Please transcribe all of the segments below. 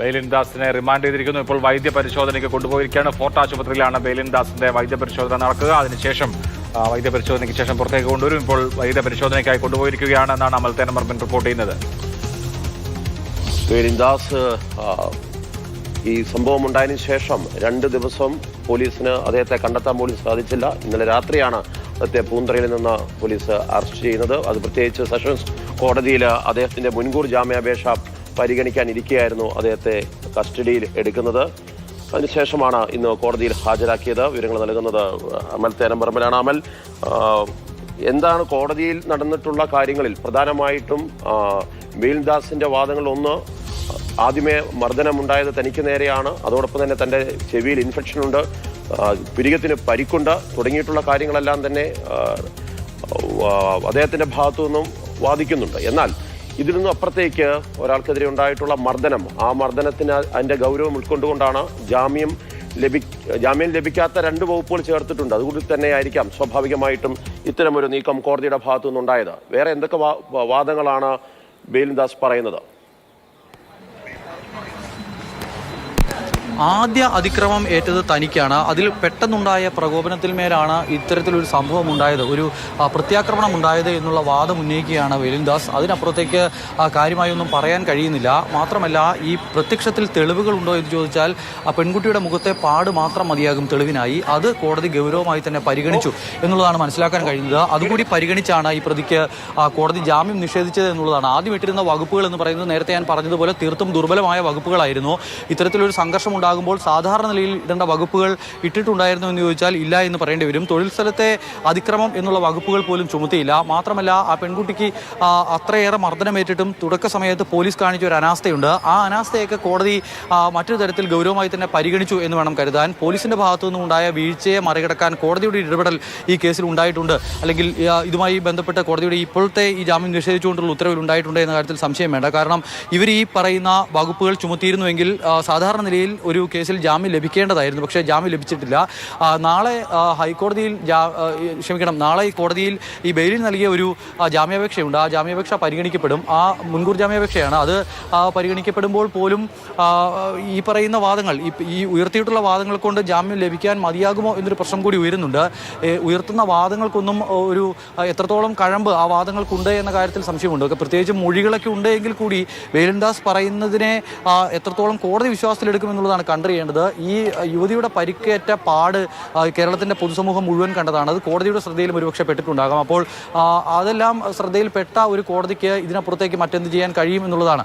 ബെയിലിൻ ദാസിനെ remand ചെയ്തിരിക്കുന്നു. ഇപ്പോൾ വൈദ്യ പരിശോധനയ്ക്ക് കൊണ്ടുപോയിരിക്കുകയാണ്. ഫോർട്ട് ആശുപത്രിയിലാണ് ബെയിലിൻ ദാസിന്റെ വൈദ്യ പരിശോധന നടക്കുക. അതിനുശേഷം വൈദ്യ പരിശോധനയ്ക്ക് ശേഷം പുറത്തേക്ക് കൊണ്ടുവരും. ഇപ്പോൾ വൈദ്യ പരിശോധനയ്ക്കായി കൊണ്ടുപോയിരിക്കുകയാണ് എന്നാണ് അമൽ മർമ്മൻ റിപ്പോർട്ട് ചെയ്യുന്നത്. ബെയിലിൻദാസ് ഈ സംഭവം ഉണ്ടായതിനു ശേഷം രണ്ട് ദിവസം പോലീസിന് അദ്ദേഹത്തെ കണ്ടെത്താൻ പോലും സാധിച്ചില്ല. ഇന്നലെ രാത്രിയാണ് അദ്ദേഹത്തെ പൂന്തറയിൽ നിന്ന് പോലീസ് അറസ്റ്റ് ചെയ്യുന്നത്. അത് പ്രത്യേകിച്ച് സെഷൻസ് കോടതിയിൽ അദ്ദേഹത്തിന്റെ മുൻകൂർ ജാമ്യാപേക്ഷ പരിഗണിക്കാൻ ഇരിക്കുകയായിരുന്നു അദ്ദേഹത്തെ കസ്റ്റഡിയിൽ എടുക്കുന്നത്. അതിനുശേഷമാണ് ഇന്ന് കോടതിയിൽ ഹാജരാക്കിയത്. വിവരങ്ങൾ നൽകുന്നത് അമൽ തേനമ്പറമ്പലാണ്. അമൽ എന്താണ് കോടതിയിൽ നടന്നിട്ടുള്ള കാര്യങ്ങളിൽ? പ്രധാനമായിട്ടും മീൽദാസിന്റെ വാദങ്ങൾ ഒന്ന് ആദ്യമേ മർദ്ദനമുണ്ടായത് തനിക്ക് നേരെയാണ്. അതോടൊപ്പം തന്നെ തന്റെ ചെവിയിൽ ഇൻഫെക്ഷൻ ഉണ്ട്. പുരികത്തിന് പരിക്കുണ്ട്. തുടങ്ങിയിട്ടുള്ള കാര്യങ്ങളെല്ലാം തന്നെ അദ്ദേഹത്തിന്റെ ഭാഗത്തു നിന്നും വാദിക്കുന്നുണ്ട്. എന്നാൽ ഇതിൽ നിന്നും അപ്പുറത്തേക്ക് ഒരാൾക്കെതിരെ ഉണ്ടായിട്ടുള്ള മർദ്ദനം. ആ മർദ്ദനത്തിന് അതിന്റെ ഗൗരവം ഉൾക്കൊണ്ടുകൊണ്ടാണ് ജാമ്യം ലഭി ജാമ്യം ലഭിക്കാത്ത രണ്ട് വകുപ്പുകൾ ചേർത്തിട്ടുണ്ട്. അതുകൊണ്ട് തന്നെയായിരിക്കാം സ്വാഭാവികമായിട്ടും ഇത്തരമൊരു നീക്കം കോടതിയുടെ ഭാഗത്തു നിന്നുണ്ടായത് വേറെ എന്തൊക്കെ വാദങ്ങളാണ് ബേലിൻദാസ് പറയുന്നത്? ആദ്യ അതിക്രമം ഏറ്റത് തനിക്കാണ്. അതിൽ പെട്ടെന്നുണ്ടായ പ്രകോപനത്തിൽ മേലാണ് ഇത്തരത്തിലൊരു സംഭവം ഉണ്ടായത് ഒരു പ്രത്യാക്രമണം ഉണ്ടായത് എന്നുള്ള വാദം ഉന്നയിക്കുകയാണ് വേലിൻദാസ്. അതിനപ്പുറത്തേക്ക് കാര്യമായി ഒന്നും പറയാൻ കഴിയുന്നില്ല. മാത്രമല്ല ഈ പ്രത്യക്ഷത്തിൽ തെളിവുകളുണ്ടോ എന്ന് ചോദിച്ചാൽ ആ പെൺകുട്ടിയുടെ മുഖത്തെ പാട് മാത്രം മതിയാകും തെളിവിനായി. അത് കോടതി ഗൗരവമായി തന്നെ പരിഗണിച്ചു എന്നുള്ളതാണ് മനസ്സിലാക്കാൻ കഴിയുന്നത്. അതുകൂടി പരിഗണിച്ചാണ് ഈ പ്രതിക്ക് കോടതി ജാമ്യം നിഷേധിച്ചത് എന്നുള്ളതാണ്. ആദ്യം ഇട്ടിരുന്ന വകുപ്പുകൾ എന്ന് പറയുന്നത് നേരത്തെ ഞാൻ പറഞ്ഞതുപോലെ തീർത്തും ദുർബലമായ വകുപ്പുകളായിരുന്നു. ഇത്തരത്തിലൊരു സംഘർഷം ഉണ്ടാകുമ്പോൾ സാധാരണ നിലയിൽ ഇടേണ്ട വകുപ്പുകൾ ഇട്ടിട്ടുണ്ടായിരുന്നു എന്ന് ചോദിച്ചാൽ ഇല്ല എന്ന് പറയേണ്ടി വരും. തൊഴിൽ സ്ഥലത്തെ അതിക്രമം എന്നുള്ള വകുപ്പുകൾ പോലും ചുമത്തിയില്ല. മാത്രമല്ല ആ പെൺകുട്ടിക്ക് അത്രയേറെ മർദ്ദനമേറ്റിട്ടും തുടക്ക സമയത്ത് പോലീസ് കാണിച്ച ഒരു അനാസ്ഥയുണ്ട്. ആ അനാസ്ഥയൊക്കെ കോടതി മറ്റൊരു തരത്തിൽ ഗൗരവമായി തന്നെ പരിഗണിച്ചു എന്ന് വേണം കരുതാൻ. പോലീസിന്റെ ഭാഗത്തു നിന്നുണ്ടായ വീഴ്ചയെ മറികടക്കാൻ കോടതിയുടെ ഇടപെടൽ ഈ കേസിൽ ഉണ്ടായിട്ടുണ്ട്. അല്ലെങ്കിൽ ഇതുമായി ബന്ധപ്പെട്ട കോടതിയുടെ ഇപ്പോഴത്തെ ഈ ജാമ്യം നിഷേധിച്ചുകൊണ്ടുള്ള ഉത്തരവിൽ ഉണ്ടായിട്ടുണ്ട് എന്ന കാര്യത്തിൽ സംശയം വേണ്ട. കാരണം ഇവർ ഈ പറയുന്ന വകുപ്പുകൾ ചുമത്തിയിരുന്നുവെങ്കിൽ സാധാരണ നിലയിൽ ഒരു കേസിൽ ജാമ്യം ലഭിക്കേണ്ടതായിരുന്നു. പക്ഷേ ജാമ്യം ലഭിച്ചിട്ടില്ല. നാളെ ഹൈക്കോടതിയിൽ ക്ഷമിക്കണം നാളെ ഈ കോടതിയിൽ ഈ ബെയിലിൽ നൽകിയ ഒരു ജാമ്യാപേക്ഷയുണ്ട്. ആ ജാമ്യാപേക്ഷ പരിഗണിക്കപ്പെടും. ആ മുൻകൂർ ജാമ്യാപേക്ഷയാണ്. അത് പരിഗണിക്കപ്പെടുമ്പോൾ പോലും ഈ പറയുന്ന വാദങ്ങൾ ഈ ഉയർത്തിയിട്ടുള്ള വാദങ്ങൾ കൊണ്ട് ജാമ്യം ലഭിക്കാൻ മതിയാകുമോ എന്നൊരു പ്രശ്നം കൂടി ഉയരുന്നുണ്ട്. ഉയർത്തുന്ന വാദങ്ങൾക്കൊന്നും ഒരു എത്രത്തോളം കഴമ്പ് ആ വാദങ്ങൾക്കുണ്ട് എന്ന കാര്യത്തിൽ സംശയമുണ്ട്. പ്രത്യേകിച്ച് മൊഴികളൊക്കെ ഉണ്ടെങ്കിൽ കൂടി വേലൻദാസ് പറയുന്നതിനെ എത്രത്തോളം കോടതി വിശ്വാസത്തിലെടുക്കും എന്നുള്ളതാണ് ചെയ്യേണ്ടത്. ഈ യുവതിയുടെ പരിക്കേറ്റ പാട് കേരളത്തിന്റെ പൊതുസമൂഹം മുഴുവൻ കണ്ടതാണ്. അത് കോടതിയുടെ ശ്രദ്ധയിലും ഒരുപക്ഷെ പെട്ടിട്ടുണ്ടാകാം. അപ്പോൾ അതെല്ലാം ശ്രദ്ധയിൽപ്പെട്ട ഒരു കോടതിക്ക് ഇതിനപ്പുറത്തേക്ക് മറ്റെന്ത് ചെയ്യാൻ കഴിയും എന്നുള്ളതാണ്.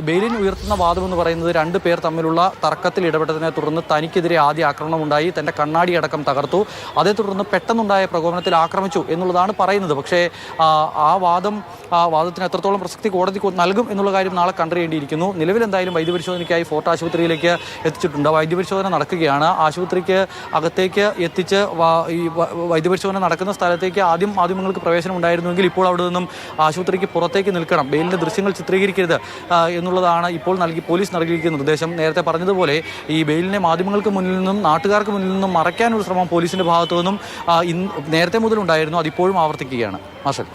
ബെയിലിൻ ഉയർത്തുന്ന വാദം എന്ന് പറയുന്നത് രണ്ട് പേർ തമ്മിലുള്ള തർക്കത്തിൽ ഇടപെട്ടതിനെ തുടർന്ന് തനിക്കെതിരെ ആദ്യ ആക്രമണം ഉണ്ടായി തന്റെ കണ്ണാടി അടക്കം തകർത്തു. അതേ തുടർന്ന് പെട്ടെന്നുണ്ടായ പ്രകോപനത്തിൽ ആക്രമിച്ചു എന്നുള്ളതാണ് പറയുന്നത്. പക്ഷേ ആ, ആ വാദം ആ വാദത്തിന് എത്രത്തോളം പ്രസക്തി കോടതി നൽകും എന്നുള്ള കാര്യം നാളെ കണ്ടറിയേണ്ടിയിരിക്കുന്നു. നിലവിൽ എന്തായാലും വൈദ്യപരിശോധനയ്ക്കായി ഫോർട്ട് ആശുപത്രിയിലേക്ക് എത്തിച്ചിട്ടുണ്ട്. വൈദ്യപരിശോധന നടക്കുകയാണ്. ആശുപത്രിക്ക് അകത്തേക്ക് എത്തിച്ച് ഈ വൈദ്യപരിശോധന നടക്കുന്ന സ്ഥലത്തേക്ക് ആദ്യം മാധ്യമങ്ങൾക്ക് പ്രവേശനം ഉണ്ടായിരുന്നുവെങ്കിൽ ഇപ്പോൾ അവിടെ നിന്നും ആശുപത്രിക്ക് പുറത്തേക്ക് നിൽക്കണം. ബെയിലിന്റെ ദൃശ്യങ്ങൾ ചിത്രീകരിക്കരുത് എന്നുള്ളതാണ് ഇപ്പോൾ നൽകി പോലീസ് നൽകിയിരിക്കുന്ന നിർദ്ദേശം. നേരത്തെ പറഞ്ഞതുപോലെ ഈ ബെയിലിനെ മാധ്യമങ്ങൾക്ക് മുന്നിൽ നിന്നും നാട്ടുകാർക്ക് മുന്നിൽ നിന്നും മറയ്ക്കാനൊരു ശ്രമം പോലീസിന്റെ ഭാഗത്തു നിന്നും നേരത്തെ മുതലുണ്ടായിരുന്നു. അതിപ്പോഴും ആവർത്തിക്കുകയാണ്. മാഷൽ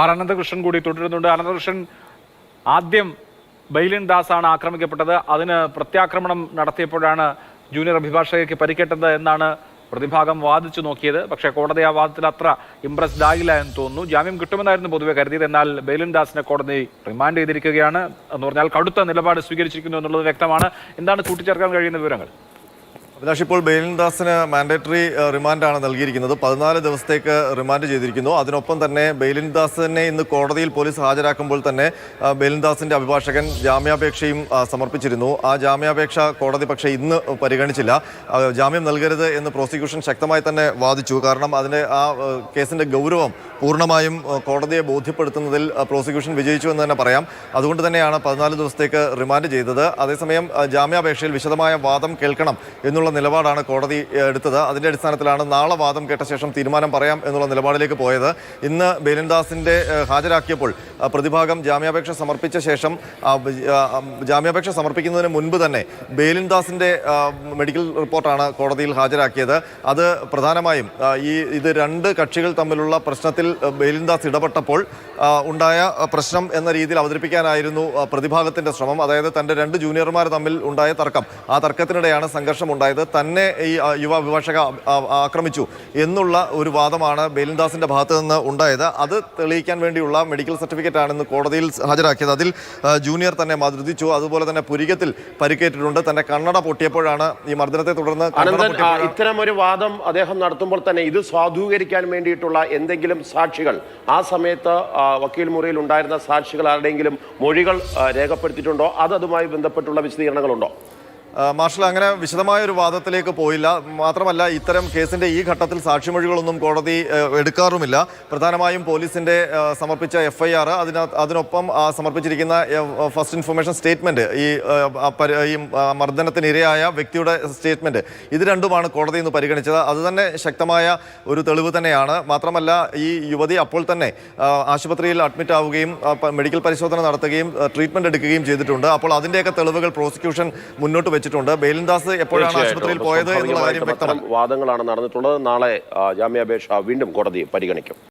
ആർ അനന്തകൃഷ്ണൻ കൂടി തുടരുന്നുണ്ട്. അനന്തകൃഷ്ണൻ ആദ്യം ബൈലിൻ ദാസാണ് ആക്രമിക്കപ്പെട്ടത്. അതിന് പ്രത്യാക്രമണം നടത്തിയപ്പോഴാണ് ജൂനിയർ അഭിഭാഷകയ്ക്ക് പരിക്കേറ്റത് എന്നാണ് പ്രതിഭാഗം വാദിച്ചു നോക്കിയത്. പക്ഷേ കോടതി ആ വാദത്തിൽ അത്ര ഇംപ്രസ്ഡ് ആയില്ല എന്ന് തോന്നുന്നു. ജാമ്യം കിട്ടുമെന്നായിരുന്നു പൊതുവെ കരുതിയത്. എന്നാൽ ബെയിലിൻ ദാസിനെ കോടതി റിമാൻഡ് ചെയ്തിരിക്കുകയാണ് എന്ന് പറഞ്ഞാൽ കടുത്ത നിലപാട് സ്വീകരിച്ചിരിക്കുന്നു എന്നുള്ളത് വ്യക്തമാണ്. എന്താണ് കൂട്ടിച്ചേർക്കാൻ കഴിയുന്ന വിവരങ്ങൾ? അഭിലാഷ് ഇപ്പോൾ ബെയിലിൻദാസിന് മാൻഡേറ്ററി റിമാൻഡാണ് നൽകിയിരിക്കുന്നത്. പതിനാല് ദിവസത്തേക്ക് റിമാൻഡ് ചെയ്തിരിക്കുന്നു. അതിനൊപ്പം തന്നെ ബെയിലിൻദാസിനെ ഇന്ന് കോടതിയിൽ പോലീസ് ഹാജരാക്കുമ്പോൾ തന്നെ ബെയിലിൻദാസിന്റെ അഭിഭാഷകൻ ജാമ്യാപേക്ഷയും സമർപ്പിച്ചിരുന്നു. ആ ജാമ്യാപേക്ഷ കോടതി പക്ഷേ ഇന്ന് പരിഗണിച്ചില്ല. ജാമ്യം നൽകരുത് എന്ന് പ്രോസിക്യൂഷൻ ശക്തമായി തന്നെ വാദിച്ചു. കാരണം അതിന്റെ ആ കേസിന്റെ ഗൗരവം പൂർണമായും കോടതിയെ ബോധ്യപ്പെടുത്തുന്നതിൽ പ്രോസിക്യൂഷൻ വിജയിച്ചു എന്ന് തന്നെ പറയാം. അതുകൊണ്ട് തന്നെയാണ് പതിനാല് ദിവസത്തേക്ക് റിമാൻഡ് ചെയ്തത്. അതേസമയം ജാമ്യാപേക്ഷയിൽ വിശദമായ വാദം കേൾക്കണം എന്നുള്ള എന്നുള്ള നിലപാടാണ് കോടതി എടുത്തത്. അതിന്റെ അടിസ്ഥാനത്തിലാണ് നാളെ വാദം കേട്ട ശേഷം തീരുമാനം പറയാം എന്നുള്ള നിലപാടിലേക്ക് പോയത്. ഇന്ന് ബേലിൻദാസിന്റെ ഹാജരാക്കിയപ്പോൾ പ്രതിഭാഗം ജാമ്യാപേക്ഷ സമർപ്പിച്ച ശേഷം ജാമ്യാപേക്ഷ സമർപ്പിക്കുന്നതിന് മുൻപ് തന്നെ ബേലിൻദാസിന്റെ മെഡിക്കൽ റിപ്പോർട്ടാണ് കോടതിയിൽ ഹാജരാക്കിയത്. അത് പ്രധാനമായും ഈ ഇത് രണ്ട് കക്ഷികൾ തമ്മിലുള്ള പ്രശ്നത്തിൽ ബേലിൻദാസ് ഇടപെട്ടപ്പോൾ ഉണ്ടായ പ്രശ്നം എന്ന രീതിയിൽ അവതരിപ്പിക്കാനായിരുന്നു പ്രതിഭാഗത്തിന്റെ ശ്രമം. അതായത് തന്റെ രണ്ട് ജൂനിയർമാർ തമ്മിൽ ഉണ്ടായ തർക്കം. ആ തർക്കത്തിനിടെയാണ് സംഘർഷം ഉണ്ടായത് തന്നെ ഈ യുവ അഭിഭാഷക ആ, ആക്രമിച്ചു എന്നുള്ള ഒരു വാദമാണ് ബേലിൻദാസിന്റെ ഭാഗത്ത് നിന്ന് ഉണ്ടായത്. അത് തെളിയിക്കാൻ വേണ്ടിയുള്ള മെഡിക്കൽ സർട്ടിഫിക്കറ്റ് ആണെന്ന് ഇന്ന് കോടതിയിൽ ഹാജരാക്കിയത്. അതിൽ ജൂനിയർ തന്നെ മർദ്ദിച്ചു അതുപോലെ തന്നെ പുരികത്തിൽ പരിക്കേറ്റിട്ടുണ്ട്. തന്റെ കണ്ണട പൊട്ടിയപ്പോഴാണ് ഈ മർദ്ദനത്തെ തുടർന്ന് ഇത്തരം ഒരു വാദം അദ്ദേഹം നടത്തുമ്പോൾ തന്നെ ഇത് സ്വാധൂകരിക്കാൻ വേണ്ടിയിട്ടുള്ള എന്തെങ്കിലും സാക്ഷികൾ ആ സമയത്ത് വക്കീൽ മുറിയിൽ ഉണ്ടായിരുന്ന സാക്ഷികൾ ആരുടെയെങ്കിലും മൊഴികൾ രേഖപ്പെടുത്തിയിട്ടുണ്ടോ? അത് അതുമായി ബന്ധപ്പെട്ടുള്ള വിശദീകരണങ്ങളുണ്ടോ? മാർഷൽ അങ്ങനെ വിശദമായ ഒരു വാദത്തിലേക്ക് പോയില്ല. മാത്രമല്ല ഇത്തരം കേസിന്റെ ഈ ഘട്ടത്തിൽ സാക്ഷിമൊഴികളൊന്നും കോടതി എടുക്കാറുമില്ല. പ്രധാനമായും പോലീസിന്റെ സമർപ്പിച്ച എഫ് ഐ ആർ അതിന അതിനൊപ്പം സമർപ്പിച്ചിരിക്കുന്ന ഫസ്റ്റ് ഇൻഫർമേഷൻ സ്റ്റേറ്റ്മെന്റ് ഈ മർദ്ദനത്തിനിരയായ വ്യക്തിയുടെ സ്റ്റേറ്റ്മെന്റ് ഇത് രണ്ടുമാണ് കോടതി ഇന്ന് പരിഗണിച്ചത്. അതുതന്നെ ശക്തമായ ഒരു തെളിവ് തന്നെയാണ്. മാത്രമല്ല ഈ യുവതി അപ്പോൾ തന്നെ ആശുപത്രിയിൽ അഡ്മിറ്റ് ആവുകയും മെഡിക്കൽ പരിശോധന നടത്തുകയും ട്രീറ്റ്മെന്റ് എടുക്കുകയും ചെയ്തിട്ടുണ്ട്. അപ്പോൾ അതിന്റെയൊക്കെ തെളിവുകൾ പ്രോസിക്യൂഷൻ മുന്നോട്ട് വെച്ചിട്ടുണ്ട്. ബേലിൻദാസ് എപ്പോഴാണ് ആശുപത്രിയിൽ പോയത് എന്നുള്ള കാര്യം വ്യക്തമാണ് വാദങ്ങളാണ് നടന്നിട്ടുള്ളത്. നാളെ ജാമ്യാപേക്ഷ വീണ്ടും കോടതി പരിഗണിക്കും.